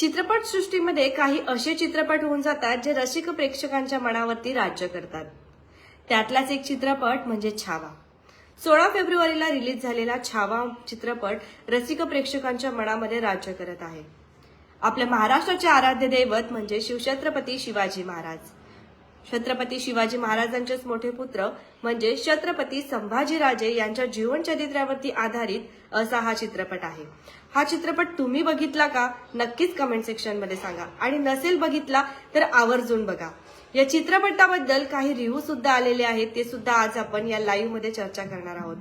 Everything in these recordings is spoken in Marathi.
चित्रपटसृष्टीमध्ये काही असे चित्रपट होऊन जातात जे रसिक प्रेक्षकांच्या मनावरती राज्य करतात. त्यातलाच एक चित्रपट म्हणजे छावा. सोळा फेब्रुवारीला रिलीज झालेला छावा चित्रपट रसिक प्रेक्षकांच्या मनामध्ये राज्य करत आहे. आपल्या महाराष्ट्राचे आराध्य दैवत म्हणजे शिवछत्रपती शिवाजी महाराज. छत्रपती शिवाजी महाराजांचेच मोठे पुत्र म्हणजे छत्रपती संभाजीराजे यांच्या जीवनचरित्रावरती आधारित असा हा चित्रपट आहे. हा चित्रपट तुम्ही बघितला का? नक्कीच कमेंट सेक्शनमध्ये सांगा. आणि नसेल बघितला तर आवर्जून बघा. या चित्रपटाबद्दल काही रिव्ह्यू सुद्धा आलेले आहेत ते सुद्धा आज आपण या लाईव्हमध्ये चर्चा करणार आहोत.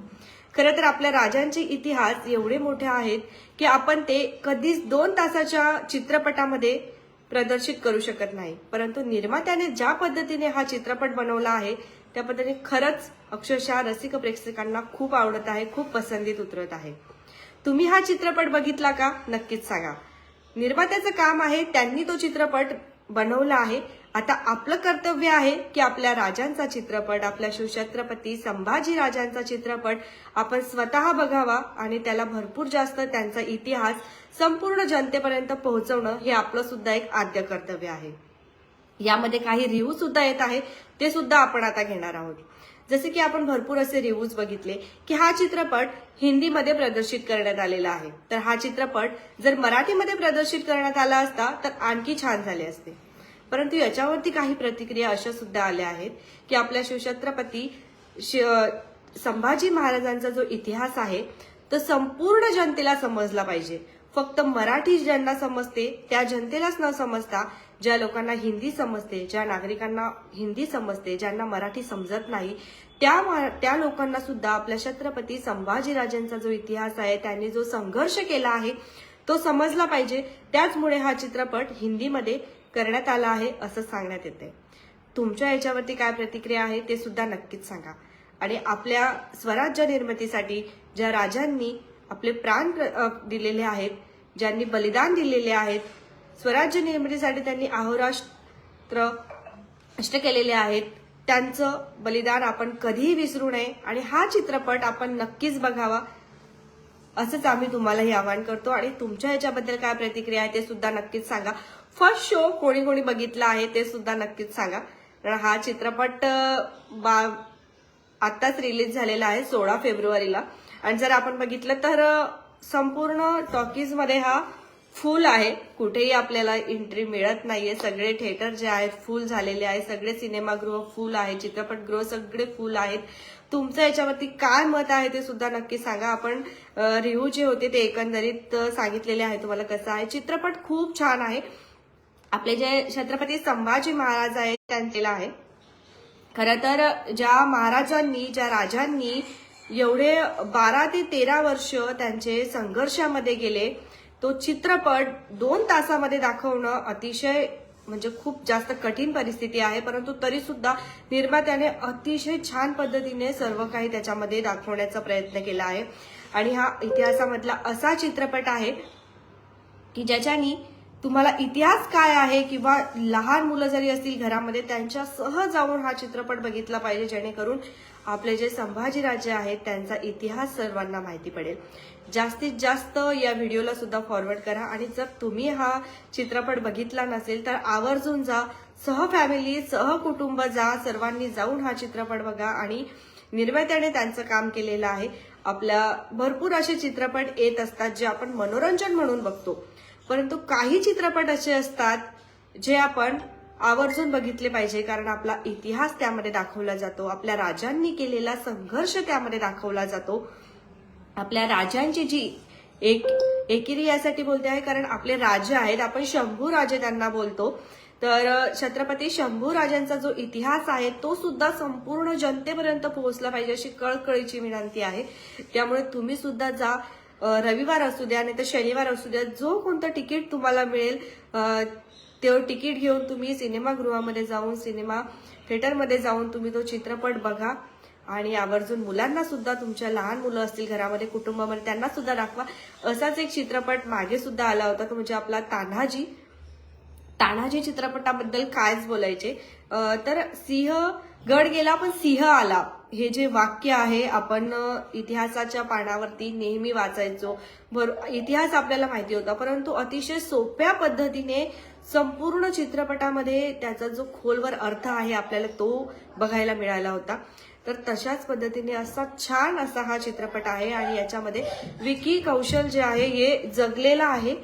खरं तर आपल्या राजांचे इतिहास एवढे मोठे आहेत की आपण ते कधीच दोन तासाच्या चित्रपटामध्ये प्रदर्शित करू शकत नाही. परंतु निर्मात्याने ज्या पद्धतीने हा चित्रपट बनवला आहे त्या पद्धतीने खरंच अक्षरशः रसिक प्रेक्षकांना खूप आवडत आहे खूप पसंतीत उतरत आहे. तुम्ही हा चित्रपट बघितला का? नक्कीच सांगा. निर्मात्याचं काम आहे त्यांनी तो चित्रपट बनवला आहे आता आपलं कर्तव्य आहे की आपल्या राजांचा चित्रपट आपल्या शिवछत्रपती संभाजी राजांचा चित्रपट आपण स्वतः बघावा आणि त्याला भरपूर जास्त त्यांचा इतिहास संपूर्ण जनतेपर्यंत पोहोचवणं हे आपलं सुद्धा एक आद्य कर्तव्य आहे. यामध्ये काही रिव्ह्यू सुद्धा येत आहे ते सुद्धा आपण आता घेणार आहोत. जसे की आपण भरपूर असे रिव्ह्यूज बघितले की हा चित्रपट हिंदीमध्ये प्रदर्शित करण्यात आलेला आहे. तर हा चित्रपट जर मराठीमध्ये प्रदर्शित करण्यात आला असता तर आणखी छान झाले असते. परंतु याच्यावरती काही प्रतिक्रिया अशा सुद्धा आल्या आहेत की आपल्या शिवछत्रपती शि- संभाजी महाराजांचा जो इतिहास आहे तो संपूर्ण जनतेला समजला पाहिजे. फक्त मराठी ज्यांना समजते त्या जनतेलाच न समजता ज्या लोकांना हिंदी समजते ज्या नागरिकांना हिंदी समजते ज्यांना मराठी समजत नाही त्या मा- त्या लोकांना सुद्धा आपल्या छत्रपती संभाजीराजांचा जो इतिहास आहे त्यांनी जो संघर्ष केला आहे तो समजला पाहिजे. त्याचमुळे हा चित्रपट हिंदीमध्ये करण्यात आला आहे असं सांगण्यात येते. तुमच्या याच्यावरती काय प्रतिक्रिया आहे ते सुद्धा नक्कीच सांगा. आणि आपल्या स्वराज्य निर्मितीसाठी ज्या राजांनी आपले प्राण दिलेले आहेत ज्यांनी बलिदान दिलेले आहेत स्वराज्य निर्मितीसाठी त्यांनी अहोराष्ट्र कष्ट केलेले आहेत त्यांचं बलिदान आपण कधीही विसरू नये. आणि हा चित्रपट आपण नक्कीच बघावा. असंच आम्ही तुम्हालाही आवाहन करतो. आणि तुमच्या ह्याच्याबद्दल काय प्रतिक्रिया आहे ते सुद्धा नक्कीच सांगा. फर्स्ट शो कोणी कोणी बघितला आहे ते सुद्धा नक्कीच सांगा. कारण हा चित्रपट बा आत्ताच रिलीज झालेला आहे सोळा फेब्रुवारीला. आणि जर आपण बघितलं तर संपूर्ण टॉकीजमध्ये हा फुल आहे. कुठेही आपल्याला एंट्री मिळत नाहीये. सगळे थिएटर जे आहेत फुल झालेले आहे. सगळे सिनेमागृह फुल आहे. चित्रपटगृह सगळे फुल आहेत. तुमचं याच्यावरती काय मत आहे ते सुद्धा नक्की सांगा. आपण रिव्ह्यू जे होते ते एकंदरीत सांगितलेले आहे तुम्हाला कसं आहे. चित्रपट खूप छान आहे. आपले जे छत्रपती संभाजी महाराज आहेत त्यांचेला आहे. खरं तर ज्या महाराजांनी ज्या राजांनी एवढे बारा ते तेरा वर्ष त्यांचे संघर्षामध्ये गेले तो चित्रपट दोन तासामध्ये दाखवणं अतिशय म्हणजे खूप जास्त कठीण परिस्थिती आहे परंतु तरी सुद्धा निर्मात्याने अतिशय छान पद्धतीने सर्व काही त्याच्यामध्ये दाखवण्याचा प्रयत्न केला आहे. आणि हा इतिहासामधला असा चित्रपट आहे की ज्याच्यानी तुम्हाला इतिहास काय आहे किंवा लहान मुलं जरी असतील घरामध्ये त्यांच्यासह जाऊन हा चित्रपट बघितला पाहिजे जेणेकरून आपले जे संभाजीराजे आहेत त्यांचा इतिहास सर्वांना माहिती पडेल. जास्तीत जास्त या व्हिडिओला सुद्धा फॉरवर्ड करा आणि जर तुम्ही हा चित्रपट बघितला नसेल तर आवर्जून जा सह फॅमिली सह कुटुंब जा सर्वांनी जाऊन हा चित्रपट बघा आणि निर्मात्याने त्यांचं काम केलेलं आहे. आपल्या भरपूर असे चित्रपट येत असतात जे आपण मनोरंजन म्हणून बघतो. परंतु काही चित्रपट असे असतात जे आपण आवर्जून बघितले पाहिजे कारण आपला इतिहास त्यामध्ये दाखवला जातो आपल्या राजांनी केलेला संघर्ष त्यामध्ये दाखवला जातो. आपल्या राजांची जी एक एकेरी यासाठी बोलते आहे कारण आपले राजे आहेत आपण शंभू राजे त्यांना बोलतो. तर छत्रपती शंभू राजांचा जो इतिहास आहे तो सुद्धा संपूर्ण जनतेपर्यंत पोहोचला पाहिजे अशी कळकळीची विनंती आहे. त्यामुळे तुम्ही सुद्धा जा रविवार असू द्या नाही तर शनिवार असू द्या जो कोणतं तिकीट तुम्हाला मिळेल ते तिकीट घेऊन तुम्ही सिनेमागृहामध्ये जाऊन सिनेमा थिएटरमध्ये जाऊन तुम्ही तो चित्रपट बघा. आणि आवर्जून मुलांना सुद्धा तुमच्या लहान मुलं असतील घरामध्ये कुटुंबामध्ये त्यांना सुद्धा दाखवा. असाच एक चित्रपट मागे सुद्धा आला होता तो म्हणजे आपला तान्हाजी. तान्हाजी चित्रपटाबद्दल कायच बोलायचे? तर सिंह गड गेला पण सिंह आला. हे जे वाक्य आहे आपण इतिहासाच्या पानावरती नेहमी वाचायचो. भर इतिहास आपल्याला माहिती होता परंतु अतिशय सोप्या पद्धतीने संपूर्ण चित्रपटामध्ये त्याचा जो खोलवर अर्थ आहे आपल्याला तो बघायला मिळाला होता. तर तशाच पद्धतीने असा छान असा हा चित्रपट आहे आणि याच्यामध्ये विकी कौशल जे आहे हे जगलेला आहे.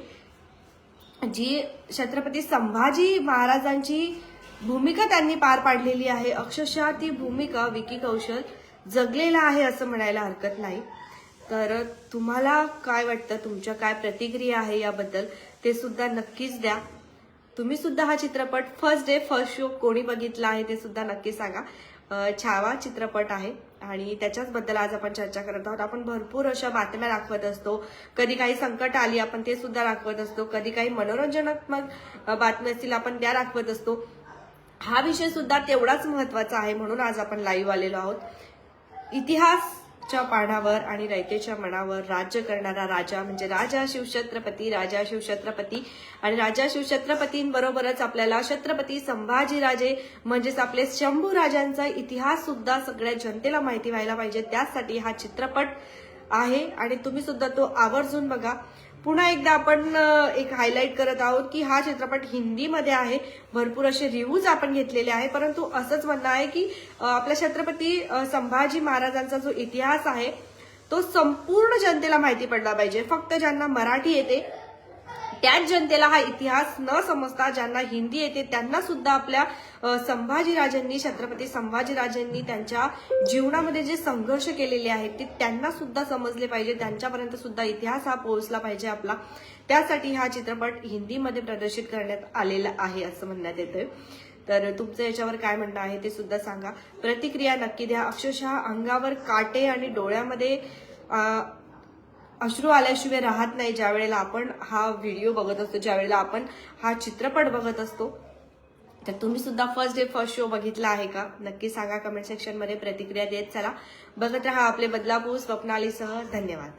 जी छत्रपती संभाजी महाराजांची भूमिका त्यांनी पार पाडलेली आहे. अक्षरशः ती भूमिका विकी कौशल जगलेला आहे असं म्हणायला हरकत नाही. तर तुम्हाला काय वाटतं? तुमच्या काय प्रतिक्रिया आहे याबद्दल ते सुद्धा नक्कीच द्या. तुम्ही सुद्धा हा चित्रपट फर्स्ट डे फर्स्ट शो कोणी बघितला आहे ते सुद्धा नक्की सांगा. छावा चित्रपट आहे आणि त्याच्याच बद्दल आज आपण चर्चा करत आहोत. आपण भरपूर अशा बातम्या दाखवत असतो. कधी काही संकट आली आपण ते सुद्धा दाखवत असतो. कधी काही मनोरंजनात्मक बातम्या असतील आपण त्या दाखवत असतो. हा विषय सुद्धा तेवढाच महत्त्वाचा आहे म्हणून आज आपण लाईव्ह आलेलो आहोत. इतिहासच्या पानावर आणि रयतेच्या मनावर राज्य करणारा राजा म्हणजे राजा शिवछत्रपती राजा शिवछत्रपती आणि राजा शिवछत्रपतींबरोबरच आपल्याला छत्रपती संभाजीराजे म्हणजेच आपले शंभू राजांचा इतिहास सुद्धा सगळ्या जनतेला माहिती व्हायला पाहिजे. त्यासाठी हा चित्रपट आहे आणि तुम्ही सुद्धा तो आवर्जून बघा. पुन्हा एकदा आपण एक हायलाईट करत आहोत की हा चित्रपट हिंदीमध्ये आहे. भरपूर असे रिव्ह्यूज आपण घेतलेले आहे. परंतु असंच म्हणणं आहे की आपल्या छत्रपती संभाजी महाराजांचा जो इतिहास आहे तो संपूर्ण जनतेला माहिती पडला पाहिजे. फक्त ज्यांना मराठी येते त्याच जनतेला हा इतिहास न समजता ज्यांना हिंदी येते त्यांना सुद्धा आपल्या संभाजीराजांनी छत्रपती संभाजीराजांनी त्यांच्या जीवनामध्ये जे संघर्ष केलेले आहेत ते त्यांना सुद्धा समजले पाहिजे. त्यांच्यापर्यंत सुद्धा इतिहास हा पोहोचला पाहिजे आपला. त्यासाठी हा चित्रपट हिंदीमध्ये प्रदर्शित करण्यात आलेला आहे असं म्हणण्यात येतंय. तर तुमचं याच्यावर काय म्हणणं आहे ते सुद्धा सांगा. प्रतिक्रिया नक्की द्या. अक्षरशः अंगावर काटे आणि डोळ्यामध्ये अश्रू आल्याशिवाय राहत नाही ज्या वेळेला आपण हा व्हिडिओ बघत असतो ज्या वेळेला आपण हा चित्रपट बघत असतो. तर तुम्ही सुद्धा फर्स्ट डे फर्स्ट शो बघितला आहे का? नक्की सांगा कमेंट सेक्शनमध्ये प्रतिक्रिया देत चला. बघत राहा आपले बदलापूर स्वप्नालीसह. धन्यवाद.